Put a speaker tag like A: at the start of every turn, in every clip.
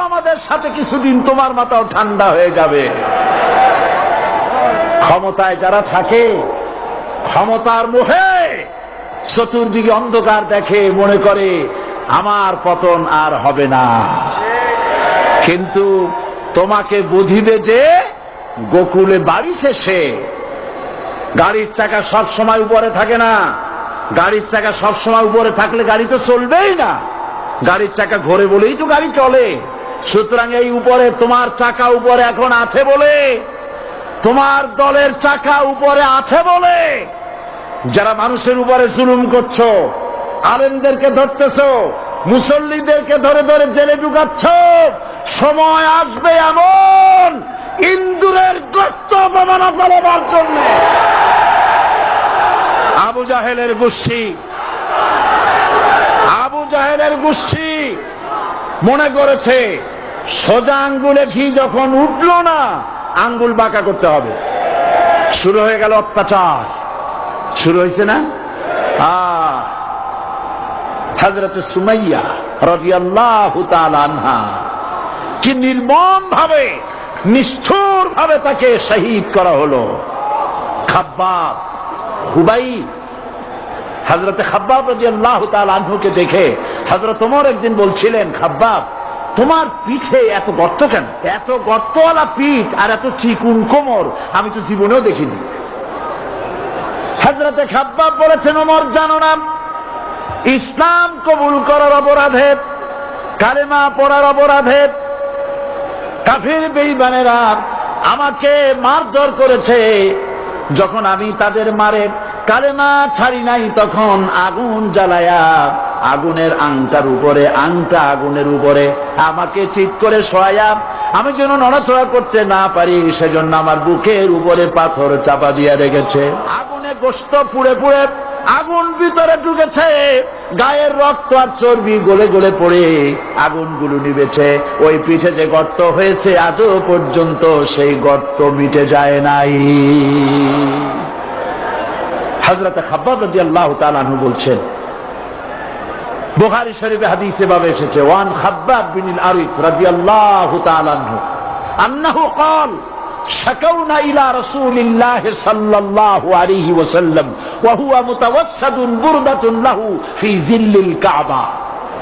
A: আমাদের সাথে কিছুদিন তোমার মাথাও ঠান্ডা হয়ে যাবে। ক্ষমতায় যারা থাকে, ক্ষমতার মোহে চতুর্দিকে অন্ধকার দেখে মনে করে, আমার পতন আর হবে না। কিন্তু তোমাকে বুঝিবে যে, গোকুলে বাড়ি শেষে গাড়ির চাকা সব সময় উপরে থাকে না। গাড়ির চাকা সব সময় উপরে থাকলে গাড়ি তো চলবেই না। গাড়ির চাকা ঘোরে বলেই তো গাড়ি চলে। সুতরাং এই উপরে তোমার চাকা উপরে এখন আছে বলে, তোমার দলের চাকা উপরে আছে বলে, যারা মানুষের উপরে জুলুম করছ, আলেমদেরকে ধরতেছো, মুসল্লিদেরকে ধরে ধরে জেলে ঢুকাচ্ছ, সময় আসবে এমন ইন্দুরের গর্ত অপমানা ফলাবার জন্য। আবু জাহেলের গোষ্ঠী, আবু জাহেলের গোষ্ঠী মনে করেছে সোজা আঙ্গুলে ঘি যখন উঠল না, আঙ্গুল বাঁকা করতে হবে। শুরু হয়ে গেল অত্যাচার। শুরু হয়েছে না? হজরত সুমাইয়া রাদিয়াল্লাহু তাআলা আনহা কি নির্মম ভাবে নিষ্ঠুর ভাবে তাকে শহীদ করা হলো। খাব্বাব, হুবাই হজরত খাব্বাব রাদিয়াল্লাহু তাআলা আনহুকে দেখে হজরত ওমর একদিন বলছিলেন, খাব্বাব তোমার পিঠে এত গর্ত কেন? এত গর্তওয়ালা পিঠ আর এত চিকুন কোমর আমি তো জীবনেও দেখিনি। হজরতে খাব্বাব বলেছেন, ওমর, জানো না, ইসলাম কবুল করার অপরাধে, কালেমা পড়ার অপরাধে, কাফির বেইমানেরা আমাকে মারধর করেছে। যখন আমি তাদের মারে কালেমা ছাড়ি নাই, তখন আগুন জ্বালায়া আগুনের আংটার উপরে, আংটা আগুনের উপরে। আমাকে ঠিক করে শোয়া আমি যেন নড়াচড়া করতে না পারি, সেজন্য আমার বুকের উপরে পাথর চাপা দিয়ে রেখেছে। আগুনে গোস্ত পুড়ে পুড়ে আগুন ভিতরে ঢুকেছে। গায়ের রক্ত আর চর্বি গলে গলে পড়ে আগুনগুলো নিবেছে ওই পিঠে যে গর্ত হয়েছে, আজও পর্যন্ত সেই গর্ত মিটে যায় নাই। হজরত খাব্বাব রাদিয়াল্লাহু তাআলা আনহু বলছেন বুখারী শরীফে হাদিসে ভাবে এসেছে ওয়ান খাব্বাব বিন আরিফ রাদিয়াল্লাহু তাআলা আনহু আন্নাহু قال شكونا إلى رسول الله صلى الله عليه وسلم وهو متوسد بردة له في ظل الكعبة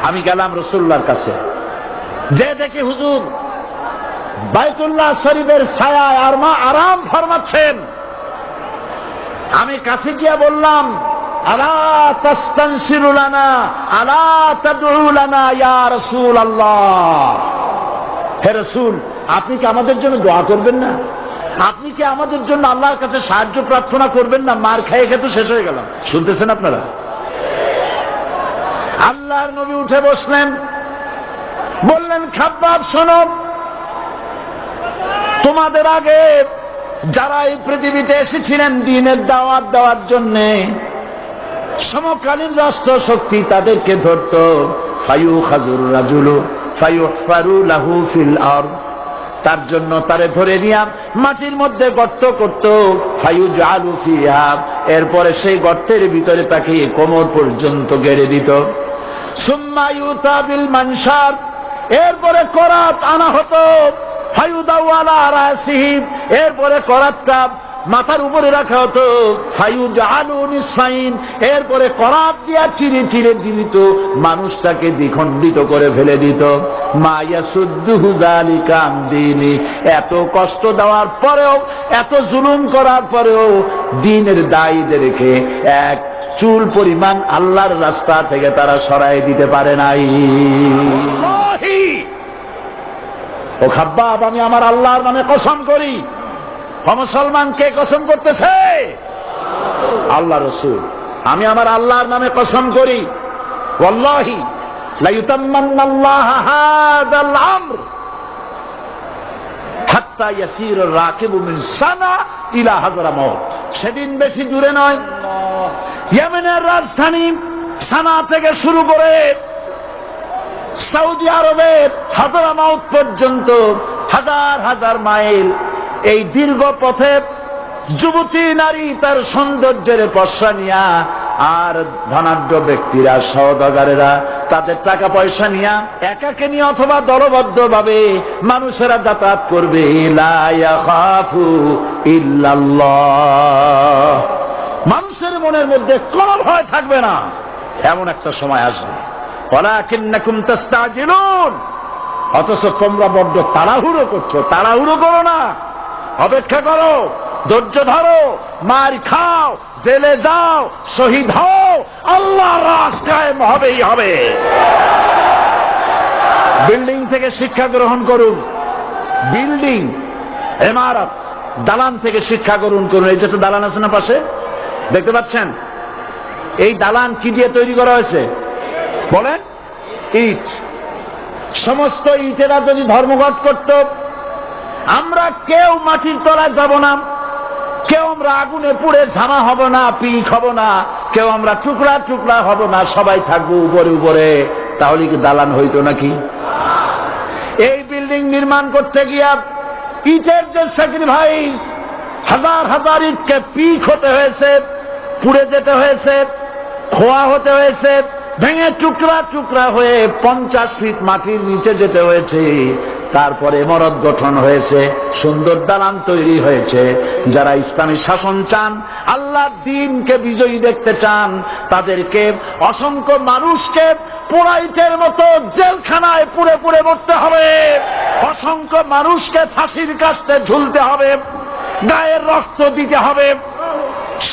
A: আমি গেলাম রসুল্লাহর কাছে যে দেখি হুজুর বাইতুল্লাহ শরীফের ছায়া আর মা আরাম ফরমাচ্ছেন আমি কাছে গিয়া বললাম আপনি কি আমাদের জন্য দোয়া করবেন না? আপনি কি আমাদের জন্য আল্লাহর কাছে সাহায্য প্রার্থনা করবেন না? মার খেয়ে খেয়ে তো শেষ হয়ে গেলাম। শুনতেছেন আপনারা? আল্লাহর নবী উঠে বসলেন। বললেন, খাব্বাব, শোনো। তোমাদের আগে যারা এই পৃথিবীতে এসেছিলেন দিনের দাওয়াত দেওয়ার জন্যে সমকালীন রাষ্ট্র শক্তি তাদেরকে ধরত। ফায়ু খাজুর রাজুলু ফায়ু ফারু লাহু ফিল আর তার জন্য তারে ধরে নিয়া মাটির মধ্যে গর্ত করত। ফায়ুজ আলু ফিহা, এরপরে সেই গর্তের ভিতরে তাকে কোমর পর্যন্ত গেড়ে দিত। সুম্মা ইউতাবিল মানসার, এরপরে করাত আনা হতো। ফায়ুদাওয়ালা রাসিহিম, এরপরে করাতটা মাথার উপরে রাখা হতো এরপরে করাত দিয়া চিরে চিরে জীবিত মানুষটাকে দ্বিখণ্ডিত করে ফেলে দিত। এত কষ্ট দেওয়ার পরেও এত জুলুম করার পরেও দিনের দায়ীদেরকে এক চুল পরিমাণ আল্লাহর রাস্তা থেকে তারা সরাই দিতে পারে নাই। ও খাব্বাব আমি আমার আল্লাহর নামে কসম করি। মুসলমান কে কসম করতেছে? আল্লাহ রসুল। আমি আমার আল্লাহর নামে কসম করি। সেদিন বেশি দূরে নয়। রাজধানী সানা থেকে শুরু করে সৌদি আরবের হাজারামাউত পর্যন্ত হাজার হাজার মাইল এই দীর্ঘ পথে যুবতী নারী তার সৌন্দর্যের পশা নিয়া আর ধনাঢ্য ব্যক্তিরা সহদাগারেরা তাদের টাকা পয়সা নিয়া একাকে নিয়ে অথবা দলবদ্ধ ভাবে মানুষেরা যাতায়াত করবে। মানুষের মনের মধ্যে কোন ভয় থাকবে না। এমন একটা সময় আসবে। অথচ তোমরা বড্ড তাড়াহুড়ো করছ। তাড়াহুড়ো করো না। অপেক্ষা করো, ধৈর্য ধরো, মার খাও, জেলে যাও, শহীদ হও আল্লাহ রাস্তায় হবেই হবে। বিল্ডিং থেকে শিক্ষা গ্রহণ করুন, বিল্ডিং এমারত দালান থেকে শিক্ষা গ্রহণ করুন। এই যে তো দালান আছে না পাশে? দেখতে পাচ্ছেন? এই দালান কি দিয়ে তৈরি করা হয়েছে? বলেন, ইট। সমস্ত ইটেরা যদি ধর্মঘট করত আমরা কেউ মাটির তলায় যাব না। কেউ আমরা আগুনে পুড়ে ঝামা হব না, পিক হব না। কেউ আমরা টুকরা টুকরা হব না, সবাই থাকব উপরে উপরে। তাহলে কি দালান হইতো নাকি? এই বিল্ডিং নির্মাণ করতে গিয়া ইটের যে স্যাক্রিফাইস হাজার হাজার ইটকে পিক হতে হয়েছে, পুড়ে যেতে হয়েছে, খোয়া হতে হয়েছে, ভেঙে টুকরা টুকরা হয়ে পঞ্চাশ ফিট মাটির নিচে যেতে হয়েছে। তারপরে মরদ গঠন হয়েছে, সুন্দর দালান তৈরি হয়েছে। যারা ইসলামী শাসন চান, আল্লাহ দিনকে বিজয়ী দেখতে চান, তাদেরকে অসংখ্য মানুষকে পোড়াইটের মতো জেলখানায় পুড়ে পুড়ে মরতে হবে। অসংখ্য মানুষকে ফাঁসির কাছতে ঝুলতে হবে গায়ের রক্ত দিতে হবে,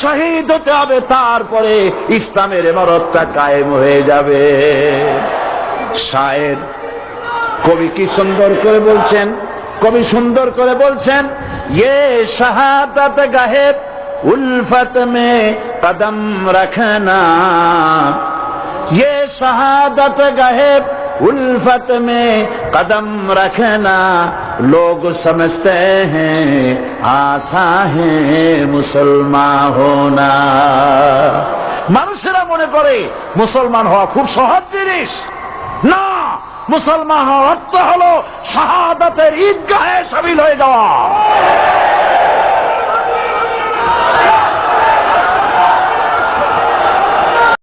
A: শহীদ হতে হবে, তারপরে ইসলামের এমারতটা কায়েম হয়ে যাবে। শায়ের কবি কি সুন্দর করে বলছেন কবি সুন্দর করে বলছেন ইয়ে শাহাদাত গাহে উলফত মে কদম রাখনা ये शहादत गहे उल्फत में कदम रखना लोग समझते हैं आशा है मुसलमान होना মানুষেরা মনে করে মুসলমান হওয়া খুব সহজ জিনিস না মুসলমান হওয়ার অর্থ হলো শাহাদাতের ঈদগাহে সামিল হয়ে যাওয়া।